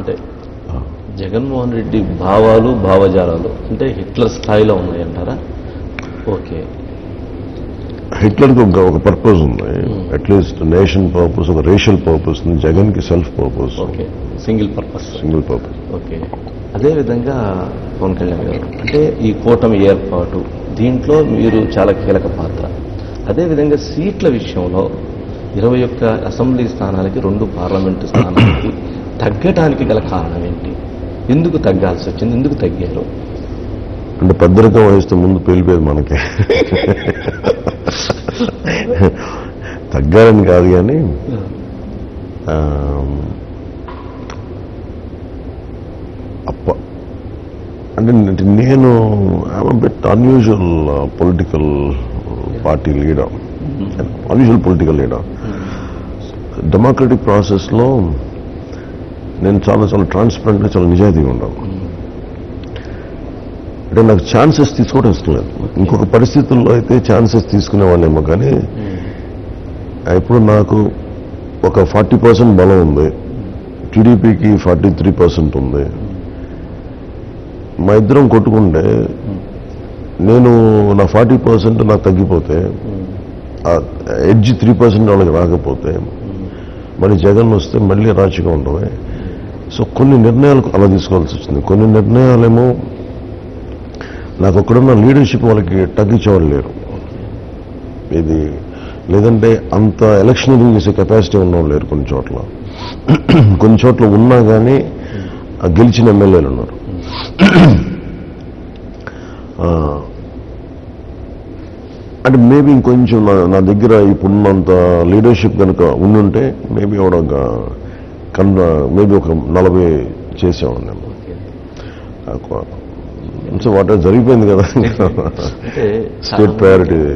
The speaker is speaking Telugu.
అంటే జగన్మోహన్ రెడ్డి భావాలు భావజాలాలు అంటే హిట్లర్ స్థాయిలో ఉన్నాయంటారా ఓకే. హిట్లర్కి ఒక ఒక పర్పస్ ఉంది. అట్లీస్ట్ నేషన్ పర్పస్ ఒక రేషియల్ పర్పస్ ఉంది జగన్కి self purpose okay. Single purpose single purpose okay. అదేవిధంగా పవన్ కళ్యాణ్ గారు అంటే ఈ కూటమి ఏర్పాటు దీంట్లో మీరు చాలా కీలక పాత్ర. అదేవిధంగా సీట్ల విషయంలో ఇరవై ఒక్క అసెంబ్లీ స్థానాలకి రెండు పార్లమెంటు స్థానాలకి తగ్గటానికి గల కారణం ఏంటి? ఎందుకు తగ్గాల్సి వచ్చింది? ఎందుకు తగ్గారు? అంటే పెద్దరికం వహిస్తే ముందు పేలిపోయేది మనకే. తగ్గారని కాదు కానీ అప్ప అంటే నేను bit unusual political party leader unusual political leader democratic ప్రాసెస్లో నేను చాలా చాలా ట్రాన్స్పరెంట్గా చాలా నిజాయితీగా ఉన్నాను అంటే నాకు ఛాన్సెస్ తీసుకోవడం ఇష్టం లేదు. ఇంకొక పరిస్థితుల్లో అయితే ఛాన్సెస్ తీసుకునేవాళ్ళేమో కానీ ఇప్పుడు నాకు ఒక ఫార్టీ పర్సెంట్ బలం ఉంది. టీడీపీకి ఫార్టీ త్రీ పర్సెంట్ ఉంది. మా ఇద్దరం కొట్టుకుంటే నేను నా ఫార్టీ పర్సెంట్ నాకు తగ్గిపోతే ఎడ్జ్ త్రీ పర్సెంట్ వాళ్ళకి రాకపోతే మరి జగన్ వస్తే మళ్ళీ రాచిగా ఉండవే. సో కొన్ని నిర్ణయాలు అలా తీసుకోవాల్సి వచ్చింది. కొన్ని నిర్ణయాలేమో నాకు అక్కడున్న లీడర్షిప్ వాళ్ళకి తగ్గించేవాళ్ళు లేరు. ఇది లేదంటే అంత ఎలక్షనరింగ్ చేసే కెపాసిటీ ఉన్నవాళ్ళు లేరు కొన్ని చోట్ల. కొన్ని చోట్ల ఉన్నా కానీ ఆ గెలిచిన ఎమ్మెల్యేలు ఉన్నారు. అంటే మేబీ ఇంకొంచెం నా నా దగ్గర ఇప్పుడున్నంత లీడర్షిప్ కనుక ఉండుంటే మేబీ ఒక కన్ మేబీ ఒక నలభై చేసేవాడిని సో వాట్ జరిగిపోయింది కదా. State priority